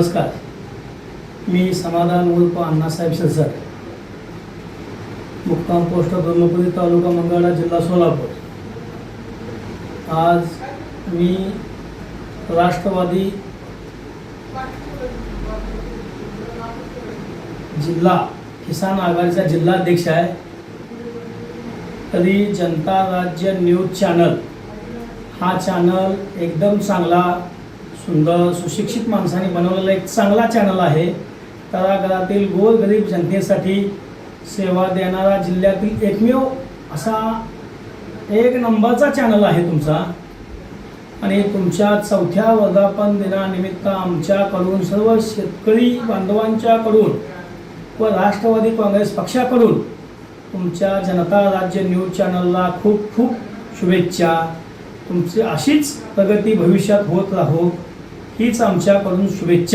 नमस्कार. मी समाधान उर्फ अण्णासाहेब सर मुक्काम पोस्ट ब्रह्मपुरी तालुका मंगळा जिल्हा सोलापूर. आज मी राष्ट्रवादी जिल्हा किसान आघाडीचा जिल्हाध्यक्ष आहे. तरी जनता राज्य न्यूज चॅनल हा चॅनल एकदम चांगला सुंदर सुशिक्षित माणसाने बनवलेला एक चांगला चॅनल आहे. तळागाळातील गोरगरीब जनतेसाठी सेवा देणारा जिल्ह्यातील एकमेव असा एक नंबरचा चॅनल आहे तुमचा. आणि तुमच्या चौथ्या वर्धापन दिनानिमित्त आमच्याकडून सर्व शेतकरी बांधवांच्याकडून व राष्ट्रवादी काँग्रेस पक्षाकडून तुमच्या जनता राज्य न्यूज चॅनलला खूप खूप शुभेच्छा. तुमची अशीच प्रगती भविष्यात होत राहो. हीच आमच्याकडून शुभेच्छा.